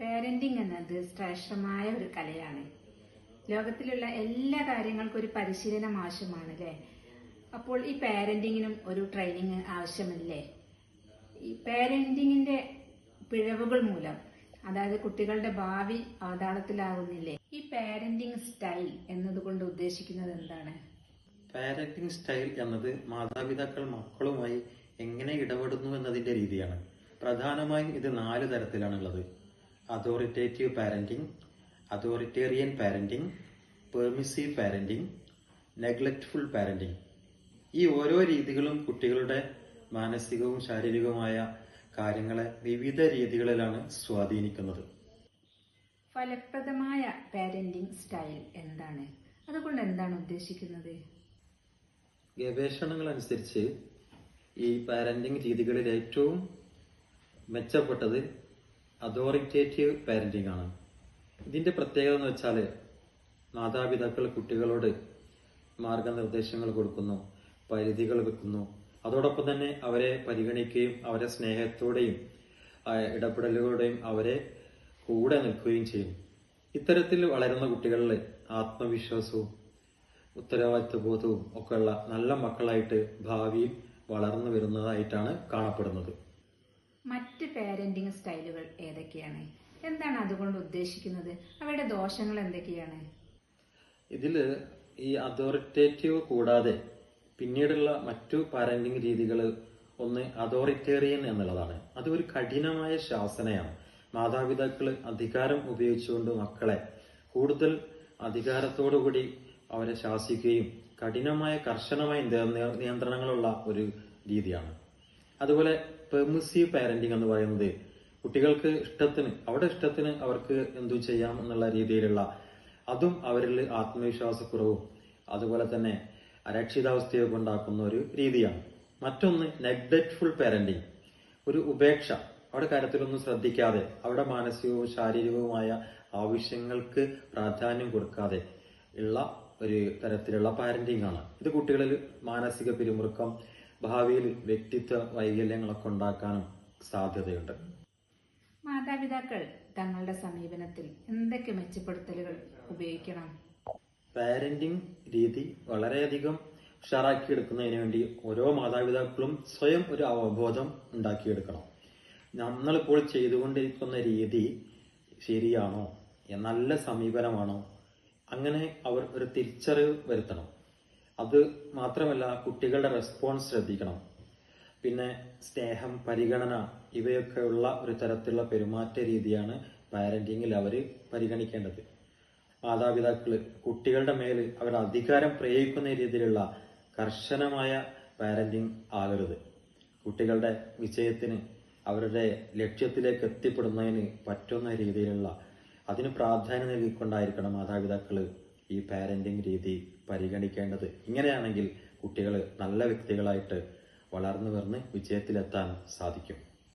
Parenting എന്നത് ശ്രേഷ്ഠമായ ഒരു കലയാണ്. ലോകത്തിലുള്ള എല്ലാ കാര്യങ്ങൾക്കും ഒരു പരിശീലനം ആവശ്യമാണ് അല്ലേ അപ്പോൾ ഈ പാരന്റിങ്ങിനും ഒരു ട്രെയിനിങ് ആവശ്യമില്ലേ? ഈ പാരന്റിങ്ങിന്റെ പിഴവുകൾ മൂലം അതായത് കുട്ടികളുടെ ഭാവി അവതാളത്തിലാവുന്നില്ലേ ഈ പാരന്റിങ് സ്റ്റൈൽ എന്നതുകൊണ്ട് ഉദ്ദേശിക്കുന്നത് എന്താണ്? പാരന്റിംഗ് സ്റ്റൈൽ എന്നത് മാതാപിതാക്കൾ മക്കളുമായി എങ്ങനെ ഇടപെടുന്നു എന്നതിന്റെ രീതിയാണ്. പ്രധാനമായും ഇത് നാല് തരത്തിലാണുള്ളത്. Authoritative parenting authoritarian parenting permissive parenting neglectful parenting ഈ ഓരോ രീതികളും കുട്ടികളുടെ മാനസികവും ശാരീരികവുമായ കാര്യങ്ങളെ വിവിധ രീതികളിലാണ് സ്വാധീനിക്കുന്നത്. ഫലപ്രദമായ പാരന്റിംഗ് സ്റ്റൈൽ എന്താണ്? അതുകൊണ്ട് എന്താണ് ഉദ്ദേശിക്കുന്നത്? ഗവേഷണങ്ങൾ അനുസരിച്ച് ഈ പാരന്റിംഗ് രീതികളിൽ ഏറ്റവും മെച്ചപ്പെട്ടത് അതോറിറ്റേറ്റീവ് പാരന്റിംഗ് ആണ്. ഇതിന്റെ പ്രത്യേകത എന്ന് വെച്ചാൽ മാതാപിതാക്കൾ കുട്ടികളോട് മാർഗനിർദ്ദേശങ്ങൾ കൊടുക്കുന്നു പരിധികൾ വെക്കുന്നു. അതോടൊപ്പം തന്നെ അവരെ പരിഗണിക്കുകയും അവരെ സ്നേഹത്തോടെയും ഇടപെടലുകളോടെയും അവരെ കൂടെ നിൽക്കുകയും ചെയ്യും. ഇത്തരത്തിൽ വളരുന്ന കുട്ടികളിൽ ആത്മവിശ്വാസവും ഉത്തരവാദിത്വ ബോധവും ഒക്കെയുള്ള നല്ല മക്കളായിട്ട് ഭാവിയിൽ വളർന്നു വരുന്നതായിട്ടാണ് കാണപ്പെടുന്നത്. മറ്റ് പാരന്റിംഗ് സ്റ്റൈലുകൾ ഏതൊക്കെയാണ്? എന്താണ് അതുകൊണ്ട് ഉദ്ദേശിക്കുന്നത്? അവയുടെ ദോഷങ്ങൾ എന്തൊക്കെയാണ്? ഇതിൽ ഈ അതോറിറ്റേറ്റീവ് കൂടാതെ പിന്നീടുള്ള മറ്റു പാരന്റിങ് രീതികൾ ഒന്ന് അതോറിറ്റേറിയൻ എന്നുള്ളതാണ്. അത് ഒരു കഠിനമായ ശാസനയാണ്. മാതാപിതാക്കൾ അധികാരം ഉപയോഗിച്ചുകൊണ്ട് മക്കളെ കൂടുതൽ അധികാരത്തോടുകൂടി അവരെ ശാസിക്കുകയും കഠിനമായ കർശനമായ നിയന്ത്രണങ്ങളുള്ള ഒരു രീതിയാണ്. അതുപോലെ പെർമിസീവ് പാരന്റിങ് എന്ന് പറയുന്നത് കുട്ടികൾക്ക് ഇഷ്ടത്തിന് അവിടെ ഇഷ്ടത്തിന് അവർക്ക് എന്തു ചെയ്യാം എന്നുള്ള രീതിയിലുള്ള അതും അവരിൽ ആത്മവിശ്വാസക്കുറവും അതുപോലെ തന്നെ അരക്ഷിതാവസ്ഥയൊക്കെ ഉണ്ടാക്കുന്ന ഒരു രീതിയാണ്. മറ്റൊന്ന് നെഗ്ലക്ട്ഫുൾ പാരന്റിങ് ഒരു ഉപേക്ഷ. അവിടെ കാര്യത്തിലൊന്നും ശ്രദ്ധിക്കാതെ അവിടെ മാനസികവും ശാരീരികവുമായ ആവശ്യങ്ങൾക്ക് പ്രാധാന്യം കൊടുക്കാതെ ഉള്ള ഒരു തരത്തിലുള്ള പാരന്റിങ് ആണ്. ഇത് കുട്ടികളിൽ മാനസിക പിരിമുറുക്കം ഭാവിയിൽ വ്യക്തിത്വ വൈകല്യങ്ങളൊക്കെ ഉണ്ടാക്കാനും സാധ്യതയുണ്ട്. മാതാപിതാക്കൾ തങ്ങളുടെ സമീപനത്തിൽ എന്തൊക്കെ മെച്ചപ്പെടുത്തലുകൾ ഉപയോഗിക്കണം? പാരന്റിംഗ് രീതി വളരെയധികം ഉഷാറാക്കിയെടുക്കുന്നതിന് വേണ്ടി ഓരോ മാതാപിതാക്കളും സ്വയം ഒരു അവബോധം ഉണ്ടാക്കിയെടുക്കണം. നമ്മളിപ്പോൾ ചെയ്തുകൊണ്ടിരിക്കുന്ന രീതി ശരിയാണോ? നല്ല സമീപനമാണോ? അങ്ങനെ അവർ ഒരു തിരിച്ചറിവ് വരുത്തണം. അത് മാത്രമല്ല കുട്ടികളുടെ റെസ്പോൺസ് ശ്രദ്ധിക്കണം. പിന്നെ സ്നേഹം പരിഗണന ഇവയൊക്കെയുള്ള ഒരു തരത്തിലുള്ള പെരുമാറ്റ രീതിയാണ് പാരന്റിങ്ങിൽ അവർ പരിഗണിക്കേണ്ടത്. മാതാപിതാക്കൾ കുട്ടികളുടെ മേൽ അവർ അധികാരം പ്രയോഗിക്കുന്ന രീതിയിലുള്ള കർശനമായ പാരന്റിങ് ആകരുത്. കുട്ടികളുടെ വിജയത്തിന് അവരുടെ ലക്ഷ്യത്തിലേക്ക് എത്തിപ്പെടുന്നതിന് പറ്റുന്ന രീതിയിലുള്ള അതിന് പ്രാധാന്യം നൽകിക്കൊണ്ടായിരിക്കണം മാതാപിതാക്കൾ ഈ പാരന്റിങ് രീതി പരിഗണിക്കേണ്ടത്. ഇങ്ങനെയാണെങ്കിൽ കുട്ടികൾ നല്ല വ്യക്തികളായിട്ട് വളർന്നു വരുന്ന് വിജയത്തിലെത്താൻ സാധിക്കും.